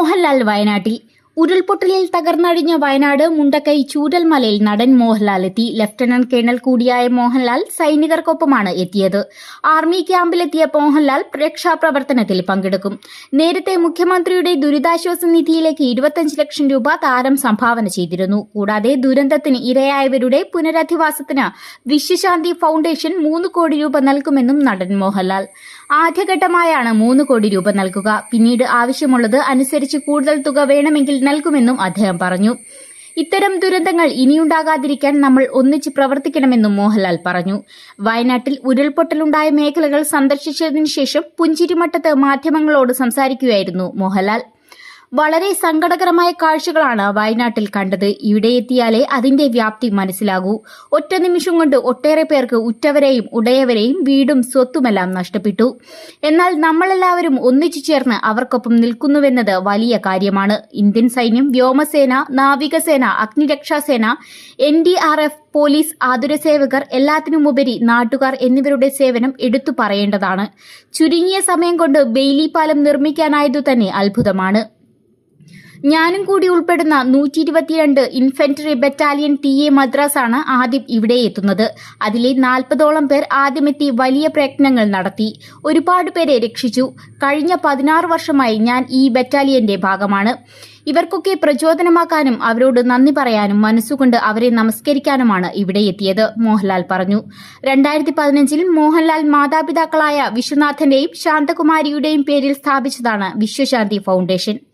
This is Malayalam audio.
മോഹൻലാൽ വയനാട്ടിൽ ഉരുൾപൊട്ടലിൽ തകർന്നഴിഞ്ഞ വയനാട് മുണ്ടക്കൈ ചൂരൽമലയിൽ നടൻ മോഹൻലാൽ എത്തി ലഫ്റ്റനന്റ് കേണൽ കൂടിയായ മോഹൻലാൽ സൈനികർക്കൊപ്പമാണ് എത്തിയത്. ആർമി ക്യാമ്പിലെത്തിയ മോഹൻലാൽ രക്ഷാപ്രവർത്തനത്തിൽ പങ്കെടുക്കും. നേരത്തെ മുഖ്യമന്ത്രിയുടെ ദുരിതാശ്വാസ നിധിയിലേക്ക് ഇരുപത്തഞ്ച് ലക്ഷം രൂപ താരം സംഭാവന ചെയ്തിരുന്നു. കൂടാതെ ദുരന്തത്തിന് ഇരയായവരുടെ പുനരധിവാസത്തിന് വിശ്വശാന്തി ഫൗണ്ടേഷൻ മൂന്ന് കോടി രൂപ നൽകുമെന്നും നടൻ മോഹൻലാൽ. ആദ്യഘട്ടമായാണ് മൂന്ന് കോടി രൂപ നൽകുക. പിന്നീട് ആവശ്യമുള്ളത് അനുസരിച്ച് കൂടുതൽ തുക വേണമെങ്കിൽ നൽകുമെന്നും അദ്ദേഹം പറഞ്ഞു. ഇത്തരം ദുരന്തങ്ങൾ ഇനിയുണ്ടാകാതിരിക്കാൻ നമ്മൾ ഒന്നിച്ച് പ്രവർത്തിക്കണമെന്നും മോഹൻലാൽ പറഞ്ഞു. വയനാട്ടിൽ ഉരുൾപൊട്ടലുണ്ടായ മേഖലകൾ സന്ദർശിച്ചതിനു ശേഷം പുഞ്ചിരിമട്ടത്ത് മാധ്യമങ്ങളോട് സംസാരിക്കുകയായിരുന്നു മോഹൻലാൽ. വളരെ സങ്കടകരമായ കാഴ്ചകളാണ് വയനാട്ടിൽ കണ്ടത്. ഇവിടെ എത്തിയാലേ അതിന്റെ വ്യാപ്തി മനസ്സിലാകൂ. ഒറ്റ നിമിഷം കൊണ്ട് ഒട്ടേറെ പേർക്ക് ഉറ്റവരെയും ഉടയവരെയും വീടും സ്വത്തുമെല്ലാം നഷ്ടപ്പെട്ടു. എന്നാൽ നമ്മളെല്ലാവരും ഒന്നിച്ചു ചേർന്ന് അവർക്കൊപ്പം നിൽക്കുന്നുവെന്നത് വലിയ കാര്യമാണ്. ഇന്ത്യൻ സൈന്യം വ്യോമസേന നാവികസേന അഗ്നിരക്ഷാസേന N D R F police ആതുരസേവകർ എല്ലാത്തിനുമുപരി നാട്ടുകാർ എന്നിവരുടെ സേവനം എടുത്തു പറയേണ്ടതാണ്. ചുരുങ്ങിയ സമയം കൊണ്ട് ബെയിലി പാലം നിർമ്മിക്കാനായതു തന്നെ അത്ഭുതമാണ്. ഞാനും കൂടി ഉൾപ്പെടുന്ന നൂറ്റി ഇരുപത്തിരണ്ട് ഇൻഫൻട്രി ബറ്റാലിയൻ ടി എ ആണ് ആദ്യം ഇവിടെ എത്തുന്നത്. അതിലെ നാൽപ്പതോളം പേർ ആദ്യമെത്തി വലിയ പ്രയത്നങ്ങൾ നടത്തി. ഒരുപാട് പേരെ രക്ഷിച്ചു. കഴിഞ്ഞ പതിനാറ് വർഷമായി ഞാൻ ഈ ബറ്റാലിയന്റെ ഭാഗമാണ്. ഇവർക്കൊക്കെ പ്രചോദനമാക്കാനും അവരോട് നന്ദി പറയാനും മനസ്സുകൊണ്ട് അവരെ നമസ്കരിക്കാനുമാണ് ഇവിടെ എത്തിയത് മോഹൻലാൽ പറഞ്ഞു. രണ്ടായിരത്തി പതിനഞ്ചിൽ മോഹൻലാൽ മാതാപിതാക്കളായ വിശ്വനാഥന്റെയും ശാന്തകുമാരിയുടെയും പേരിൽ സ്ഥാപിച്ചതാണ് വിശ്വശാന്തി ഫൗണ്ടേഷൻ.